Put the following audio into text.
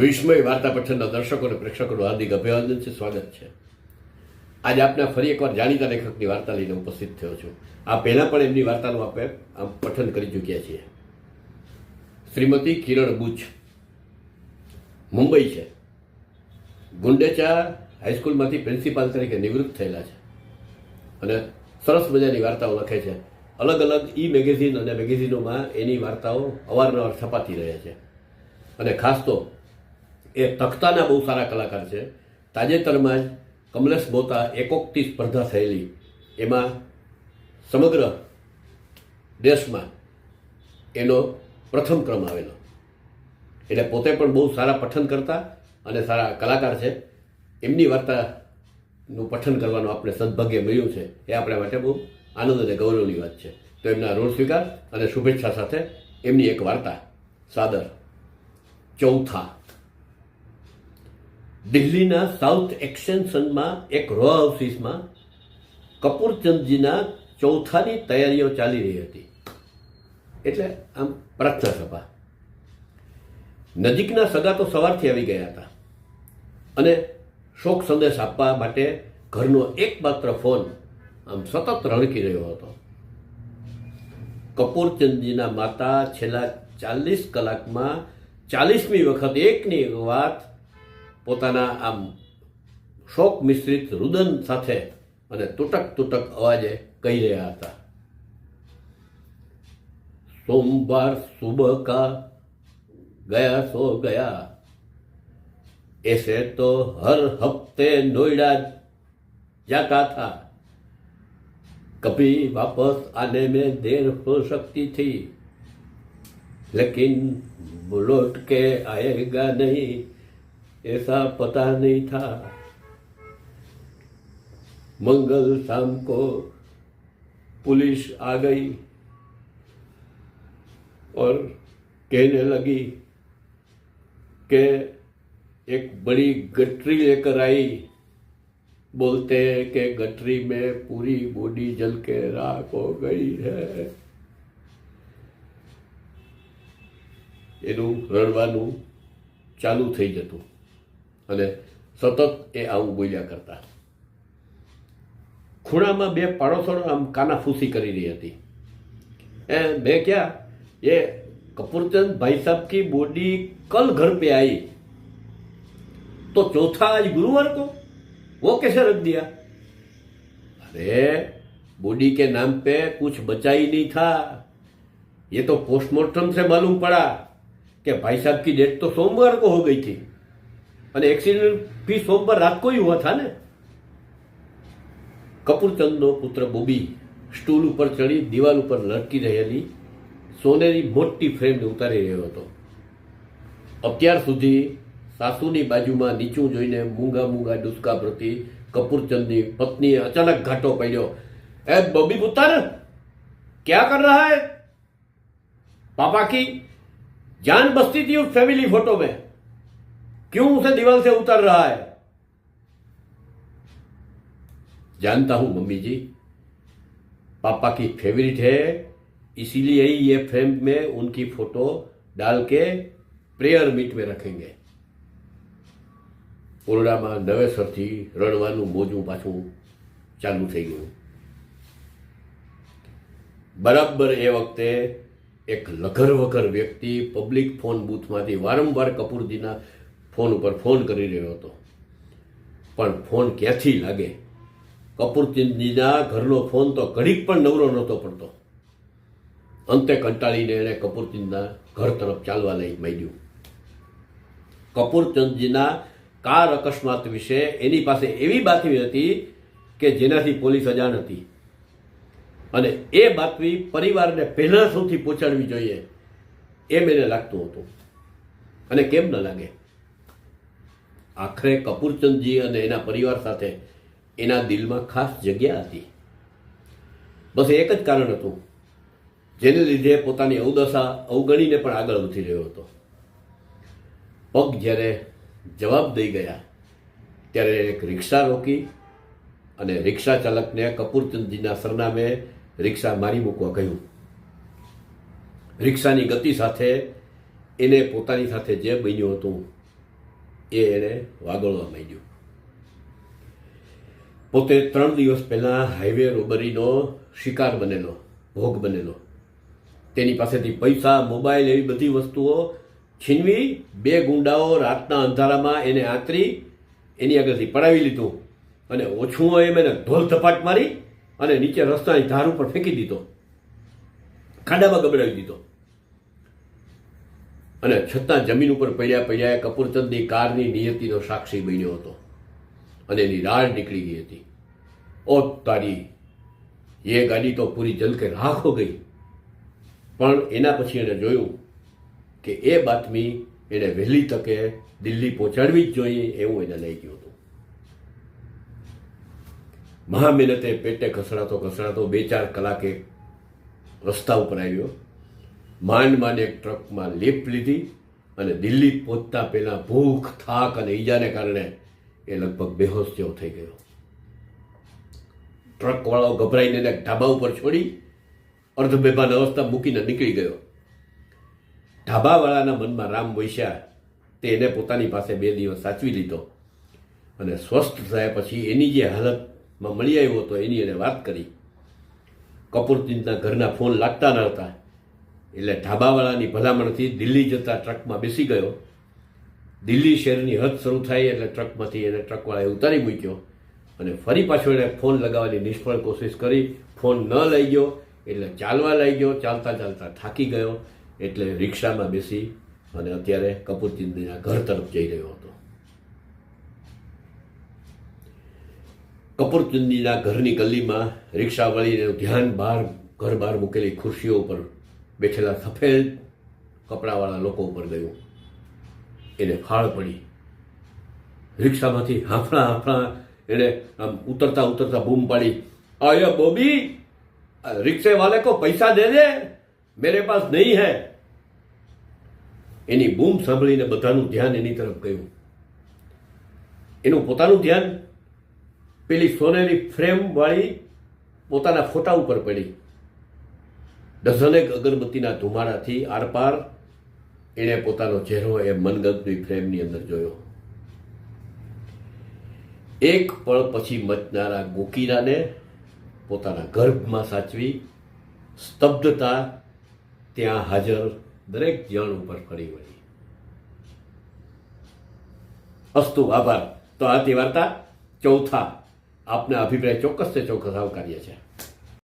વિસ્મય વાર્તા પઠનના દર્શકો અને પ્રેક્ષકોનું હાર્દિક અભિવાદન છે, સ્વાગત છે. આજે આપને ફરી એકવાર જાણીતા લેખકની વાર્તા લઈને ઉપસ્થિત થયો છું. આ પહેલાં પણ એમની વાર્તાનું આપણે આમ પઠન કરી ચૂક્યા છીએ. શ્રીમતી કિરણ બુચ, મુંબઈ છે. ગુંડેચા હાઈસ્કૂલમાંથી પ્રિન્સિપાલ તરીકે નિવૃત્ત થયેલા છે. અને સરસ મજાની વાર્તાઓ લખે છે. અલગ અલગ ઈ મેગેઝિન અને મેગેઝિનોમાં એની વાર્તાઓ અવારનવાર છપાતી રહે છે. અને ખાસ તો એ તખ્તાના બહુ સારા કલાકાર છે. તાજેતરમાં જ કમલેશ બોતા એકોકથી સ્પર્ધા થયેલી. એમાં સમગ્ર દેશમાં એનો પ્રથમ ક્રમ આવેલો. એટલે પોતે પણ બહુ સારા પઠન કરતા અને સારા કલાકાર છે. એમની વાર્તાનું પઠન કરવાનું આપણે સદભાગ્ય મળ્યું છે. એ આપણા માટે બહુ આનંદ અને ગૌરવની વાત છે. તો એમના ઋણ સ્વીકાર અને શુભેચ્છા સાથે એમની એક વાર્તા, સાદર, ચૌથા. દિલ્હીના સાઉથ એક્સટેન્શનમાં એક રો હાઉસીસમાં કપૂરચંદજીના ચૌથાની તૈયારીઓ ચાલી રહી હતી. એટલે આમ પ્રાર્થના સભા. નજીકના સગા તો સવારથી આવી ગયા હતા. અને શોક સંદેશ આપવા માટે ઘરનો એકમાત્ર ફોન આમ સતત રણકી રહ્યો હતો. કપૂરચંદજીના માતા છેલ્લા ચાલીસ કલાકમાં ચાલીસમી વખત એકની એક વાત પોતાના આમ શોક મિશ્રિત રુદન સાથે અને તૂટક તૂટક અવાજે કહી રહ્યા હતા સોમવાર સુબહ का गया सो गया ऐसे तो हर हफ्ते नोएडा जाता था कभी वापस आने में देर हो सकती थी लेकिन लौट के आएगा नहीं ऐसा पता नहीं था मंगल शाम को पुलिस आ गई और कहने लगी कि एक बड़ी गठरी लेकर आई बोलते हैं कि गठरी में पूरी बॉडी जल के राख हो गई है એનું રડવાનું ચાલુ થઈ જતું અને સતત એ આવું બોલ્યા કરતા ખૂણામાં બે પાડોશોનો આમ કાનાફૂસી કરી રહી હતી ए, मैं क्या ये कपूरचंद भाई साहब की बॉडी कल घर पे आई तो चौथा आज गुरुवार को वो कैसे रख दिया अरे बॉडी के नाम पे कुछ बचा ही नहीं था ये तो पोस्टमार्टम से मालूम पड़ा कि भाई साहब की डेथ तो सोमवार को हो गई थी અને એક્સિડન્ટ भी सोमवार रात को ही हुआ था ને કપૂરચંદનો પુત્ર બોબી સ્ટૂલ ઉપર ચડી દિવાલ ઉપર લટકી રહેલી સોનેરી મોટી ફ્રેમને ઉતારી રહ્યો હતો અત્યાર સુધી સાસુની બાજુમાં નીચું જોઈને મૂંગા મૂંગા ડુસકા પ્રતિ કપૂરચંદની પત્નીએ અચાનક ઘાટો પડ્યો એ બબી પુત્ર क्या कर रहा है पापा की जान बसती थी उस फैमिली फोटो में क्यों उसे दीवार से उतर रहा है जानता हूं मम्मी जी पापा की फेवरेट है इसीलिए ही ये फ्रेम में उनकी फोटो डाल के प्रेयर मीट में रखेंगे ઓરડામાં નવેસરથી રડવાનું મોજું પાછું ચાલુ થઈ ગયું બરાબર એ વખતે એક લઘર વઘર વ્યક્તિ પબ્લિક ફોન બૂથમાંથી વારંવાર કપૂરજીના ફોન ઉપર ફોન કરી રહ્યો હતો. પણ ફોન ક્યાંથી લાગે? કપૂરચંદજીના ઘરનો ફોન તો ઘડીક પણ નવરો નહોતો પડતો. અંતે કંટાળીને એણે કપૂરચંદના ઘર તરફ ચાલવા લઈ માંડ્યું. કપૂરચંદજીના કાર અકસ્માત વિશે એની પાસે એવી બાતમી હતી કે જેનાથી પોલીસ અજાણ હતી. અને એ બાતમી પરિવારને પહેલાં સૌથી પહોંચાડવી જોઈએ એમ એને લાગતું હતું. અને કેમ ન લાગે? આખરે કપૂરચંદજી અને એના પરિવાર સાથે એના દિલમાં ખાસ જગ્યા હતી. બસ એક જ કારણ હતું. જેને લીધે પોતાની અવદશા અવગણીને પણ આગળ વધી રહ્યો હતો. પગ જ્યારે જવાબ દઈ ગયા, ત્યારે એક રિક્ષા રોકી અને રિક્ષા ચાલકને કપૂરચંદજીના સરનામે રિક્ષા મારી મૂકવા કહ્યું. રિક્ષાની ગતિ સાથે એને પોતાની સાથે જે બન્યું હતું એ એણે વાગોળવા માંડ્યું. પોતે ત્રણ દિવસ પહેલાં હાઈવે રોબરીનો શિકાર બનેલો, ભોગ બનેલો. તેની પાસેથી પૈસા મોબાઈલ એવી બધી વસ્તુઓ છીનવી બે ગુંડાઓ રાતના અંધારામાં એને આંતરી, એની આગળથી પડાવી લીધું અને ઓછું એમ એને ઢોલ ધપાટ મારી અને નીચે રસ્તાની ધાર ઉપર ફેંકી દીધો. ખાડામાં ગબડાવી દીધો. અને છતાં જમીન ઉપર પડ્યા પડ્યા કપૂરચંદની કારની નિયતિનો સાક્ષી બન્યો હતો. અને એની રાડ નીકળી ગઈ હતી. ઓ તારી, એ ગાડી તો પૂરી જલકે રાખો ગઈ. પણ એના પછી એને જોયું કે એ બાતમી એને વહેલી તકે દિલ્હી પહોંચાડવી જ જોઈએ એવું એને લઈ ગયું હતું. મહા મહેનતે પેટે ઘસડાતો ઘસડાતો બે ચાર કલાકે રસ્તા ઉપર આવ્યો. માંડ માંડ એક ટ્રકમાં લીપ લીધી અને દિલ્હી પહોંચતા પહેલા ભૂખ, થાક અને ઈજાને કારણે એ લગભગ બેહોશ જેવો થઈ ગયો. ટ્રકવાળો ગભરાઈને એને ઢાબા ઉપર છોડી અર્ધ બેભાન અવસ્થા મૂકીને નીકળી ગયો. ઢાબાવાળાના મનમાં રામ વૈશ્યા તે એને પોતાની પાસે બે દિવસ સાચવી લીધો અને સ્વસ્થ થયા પછી એની જે હાલતમાં મળી આવ્યો હતો એની એને વાત કરી. કપૂરચંદના ઘરના ફોન લાગતા ન હતા. એટલે ઢાબાવાળાની ભલામણથી દિલ્હી જતા ટ્રકમાં બેસી ગયો. દિલ્હી શહેરની હદ શરૂ થાય એટલે ટ્રકમાંથી એને ટ્રકવાળાએ ઉતારી મૂક્યો અને ફરી પાછો એણે ફોન લગાવવાની નિષ્ફળ કોશિશ કરી. ફોન ન લઈ ગયો એટલે ચાલવા લઈ ગયો. ચાલતા ચાલતા થાકી ગયો એટલે રિક્ષામાં બેસી અને અત્યારે કપૂરચિંદીના ઘર તરફ જઈ રહ્યો હતો. કપૂરચુંદીના ઘરની ગલીમાં રિક્ષા વળીને ધ્યાન બહાર ઘર બહાર મૂકેલી ખુરશીઓ ઉપર બેઠેલા સફેદ કપડાવાળા લોકો ઉપર ગયું. એને ફાળ પડી. રિક્ષામાંથી હાંફળા હાંફળા એને આમ ઉતરતા ઉતરતા બૂમ પાડી. અરે બોબી રિક્ષે વાલે કો પૈસા દે દે, મેરે પાસ નહીં હૈ. એની બૂમ સાંભળીને બધાનું ધ્યાન એની તરફ ગયું. એનું પોતાનું ધ્યાન પેલી સોનેરી ફ્રેમ વાળી પોતાના ફોટા ઉપર પડી. ડઝનેક અગરબત્તીના ધુમાડાથી આરપાર એણે પોતાનો ચહેરો એ મનગમતી ફ્રેમની અંદર જોયો. એક પળ પછી મચનારા ગોકીરાને પોતાના ગર્ભમાં સાચવી સ્તબ્ધતા ત્યાં હાજર દરેક જણ ઉપર ફરી વળી. અસ્તુ, આભાર. તો આ તે વાર્તા. ચોથા. આપના અભિપ્રાય ચોક્કસ તે ચોક્કસ આવકાર્ય છે.